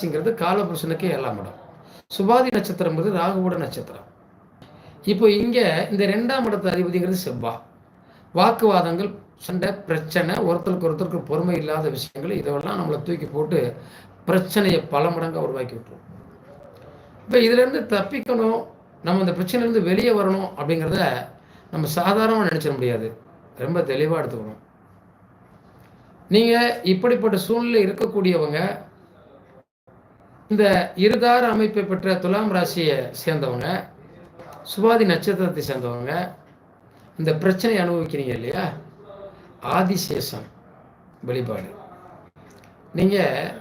ராசிங்கிறது காலபுருஷனுக்கு ஏழாம் இடம். சுபாதி நட்சத்திரங்கிறது ராகுவோட நட்சத்திரம். இப்போ இங்கே இந்த ரெண்டாம் இடத்து அதிபதிங்கிறது செவ்வா. வாக்குவாதங்கள் சண்டை பிரச்சனை ஒருத்தருக்கு ஒருத்தருக்கு பொறுமை இல்லாத விஷயங்கள் இதெல்லாம் நம்மளை தூக்கி போட்டு பிரச்சனையை பல மடங்காக உருவாக்கி விட்டுரும். இப்போ இதுலேருந்து தப்பிக்கணும் நம்ம இந்த பிரச்சனையிலேருந்து வெளியே வரணும் அப்படிங்கிறத நம்ம சாதாரணமாக நினச்சிட முடியாது. ரொம்ப தெளிவாக எடுத்துக்கணும். நீங்கள் இப்படிப்பட்ட சூழ்நிலை இருக்கக்கூடியவங்க இந்த இருதார அமைப்பை பெற்ற துலாம் ராசியை சேர்ந்தவங்க சுபாதி நட்சத்திரத்தை சேர்ந்தவங்க இந்த பிரச்சனை அனுபவிக்கிறீங்க இல்லையா? ஆதிசேஷம் வழிபாடு. நீங்கள்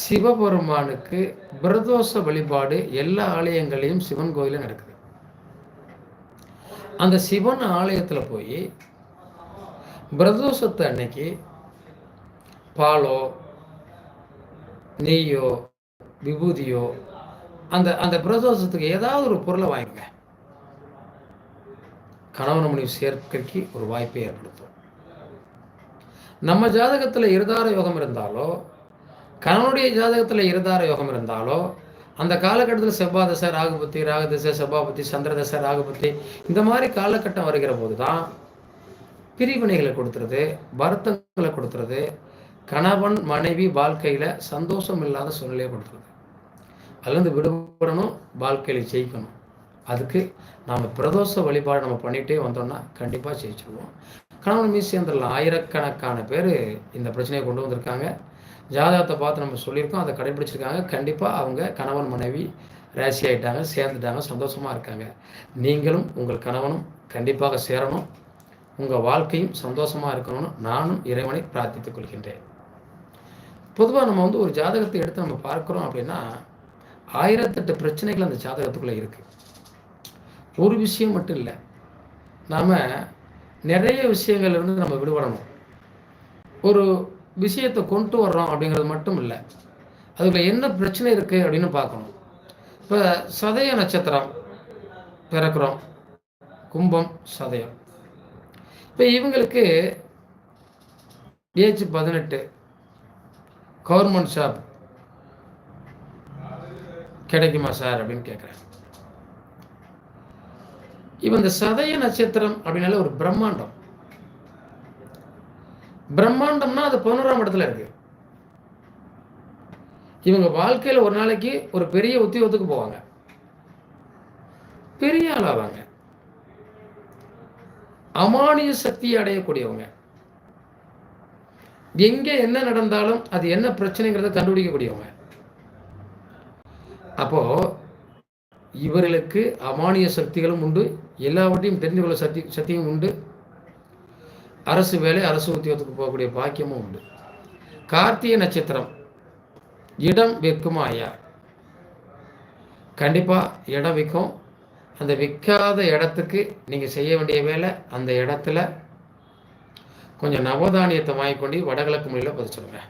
சிவபெருமானுக்கு பிரதோஷ வழிபாடு எல்லா ஆலயங்களையும் சிவன் கோயிலும் நடக்குது. அந்த சிவன் ஆலயத்தில் போய் பிரதோஷத்தை அன்னைக்கு பாலோ நெய்யோ விபூதியோ அந்த அந்த பிரதோஷத்துக்கு ஏதாவது ஒரு பொருளை வாங்கிக்க கணவன் மனைவி சேர்க்கைக்கு ஒரு வாய்ப்பை ஏற்படுத்தும். நம்ம ஜாதகத்தில் இருதார யோகம் இருந்தாலோ கணவனுடைய ஜாதகத்தில் இருதார யோகம் இருந்தாலோ அந்த காலகட்டத்தில் செவ்வாதசை ராகுபத்தி ராகதசை செவ்வாபத்தி சந்திரதசை ராகுபத்தி இந்த மாதிரி காலகட்டம் வருகிற போது தான் பிரிவினைகளை கொடுத்துறது வருத்தங்களை கொடுத்துறது கணவன் மனைவி வாழ்க்கையில் சந்தோஷம் இல்லாத சூழ்நிலையை கொடுத்துருது. அதுலேருந்து விடுபடணும் வாழ்க்கையில் ஜெயிக்கணும். அதுக்கு நாம் பிரதோஷ வழிபாடு நம்ம பண்ணிகிட்டே வந்தோம்னா கண்டிப்பாக ஜெயிச்சிருவோம். கணவன் மீது சேர்ந்துடலாம் ஆயிரக்கணக்கான பேர் இந்த பிரச்சனையை கொண்டு வந்திருக்காங்க. ஜாதகத்தை பார்த்து நம்ம சொல்லியிருக்கோம் அதை கடைபிடிச்சிருக்காங்க. கண்டிப்பாக அவங்க கணவன் மனைவி ராசி ஆகிட்டாங்க சேர்ந்துட்டாங்க சந்தோஷமாக இருக்காங்க. நீங்களும் உங்கள் கணவனும் கண்டிப்பாக சேரணும். உங்கள் வாழ்க்கையும் சந்தோஷமாக இருக்கணும்னு நானும் இறைவனை பிரார்த்தித்துக் கொள்கின்றேன். பொதுவாக நம்ம வந்து ஒரு ஜாதகத்தை எடுத்து நம்ம பார்க்குறோம் அப்படின்னா ஆயிரத்தெட்டு பிரச்சனைகள் அந்த ஜாதகத்துக்குள்ளே இருக்குது ஒரு விஷயம் மட்டும் இல்லை. நாம் நிறைய விஷயங்கள்லேருந்து நம்ம விடுபடணும். ஒரு விஷயத்தை கொண்டு வர்றோம் அப்படிங்கிறது மட்டும் இல்லை. அதுக்குள்ள என்ன பிரச்சனை இருக்குது அப்படின்னு பார்க்கணும். இப்போ சதய நட்சத்திரம் பிறக்கிறோம். கும்பம் சதயம். இப்போ இவங்களுக்கு ஏஜ் பதினெட்டு. கவர்மெண்ட் ஷாப் கிடைக்குமா சார் அப்படின்னு கேட்குறேன் இவன் இந்த சதய நட்சத்திரம் அப்படின்னால ஒரு பிரம்மாண்டம். பிரம்மாண்டம்னா அது பதினோராம் இடத்துல இருக்கு. இவங்க வாழ்க்கையில் ஒரு நாளைக்கு ஒரு பெரிய உத்தியோகத்துக்கு போவாங்க. பெரிய ஆளாவாங்க. அமானிய சக்தியை அடையக்கூடியவங்க. எங்கே என்ன நடந்தாலும் அது என்ன பிரச்சனைங்கிறத கண்டுபிடிக்கக்கூடியவங்க. அப்போ இவர்களுக்கு அமானிய சக்திகளும் உண்டு எல்லாவற்றையும் தெரிந்து கொள்ள சக்தி சக்தியும் உண்டு. அரசு வேலை அரசு உத்தியோகத்துக்கு போகக்கூடிய பாக்கியமும் உண்டு. கார்த்திகை நட்சத்திரம் இடம் விற்குமா ஐயா? கண்டிப்பாக இடம் விற்கும் அந்த விற்காத இடத்துக்கு நீங்கள் செய்ய வேண்டிய வேலை அந்த இடத்துல கொஞ்சம் நவதானியத்தை வாங்கிக்கொண்டு வடகிழக்கு மொழியில் பதிச்சிடுங்க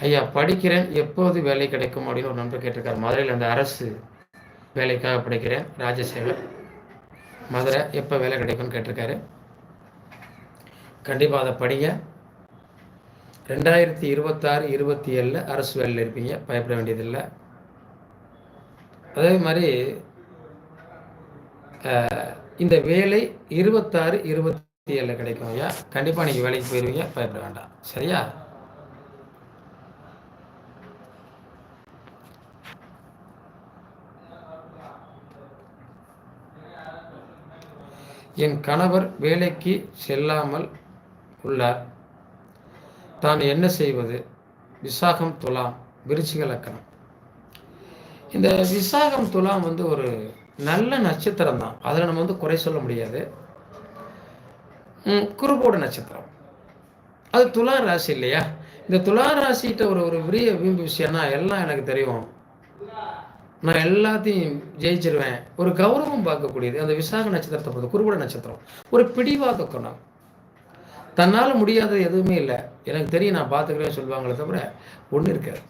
ஐயா படிக்கிறேன். எப்போது வேலை கிடைக்கும் அப்படின்னு ஒரு நண்பர் கேட்டிருக்காரு. மதுரையில் அந்த அரசு வேலைக்காக படிக்கிறேன். ராஜசேகர் மதுரை எப்போ வேலை கிடைக்கும்னு கேட்டிருக்காரு. கண்டிப்பாக அதை படிங்க. ரெண்டாயிரத்தி இருபத்தாறு இருபத்தி ஏழில் அரசு வேலையில் இருப்பீங்க. பயப்பட வேண்டியதில்லை. அதே மாதிரி இந்த வேலை இருபத்தாறு இருபத்தி ஏழில் கிடைக்கும் ஐயா. கண்டிப்பாக நீங்கள் வேலைக்கு போயிடுவீங்க பயப்பட வேண்டாம். சரியா? என் கணவர் வேலைக்கு செல்லாமல் உள்ளார். தான் என்ன செய்வது? விசாகம் துலாம் விருச்சிக லக்கணம். இந்த விசாகம் துலாம் வந்து ஒரு நல்ல நட்சத்திரம் தான். அதில் நம்ம வந்து குறை சொல்ல முடியாது. குருபோட நட்சத்திரம். அது துலா ராசி இல்லையா? இந்த துலா ராசிகிட்ட ஒரு ஒரு விரிய வீம்பு விஷயம்னா எல்லாம் எனக்கு தெரியும். நான் எல்லாத்தையும் ஜெயிச்சிருவேன். ஒரு கௌரவம் பார்க்கக்கூடியது. அந்த விசாக நட்சத்திரத்தை பொறுத்த குருபட நட்சத்திரம். ஒரு பிடிவாத குணம். தன்னால் முடியாதது எதுவுமே இல்லை. எனக்கு தெரியும் நான் பார்த்துக்கிறேன்னு சொல்லுவாங்களே தவிர ஒன்று இருக்காது.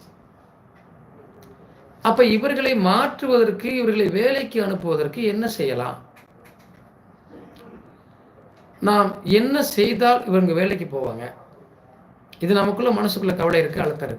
அப்போ இவர்களை மாற்றுவதற்கு இவர்களை வேலைக்கு அனுப்புவதற்கு என்ன செய்யலாம்? நாம் என்ன செய்தால் இவங்க வேலைக்கு போவாங்க? இது நமக்குள்ள மனசுக்குள்ள கவலை இருக்கு அழுத்தம் இருக்கு.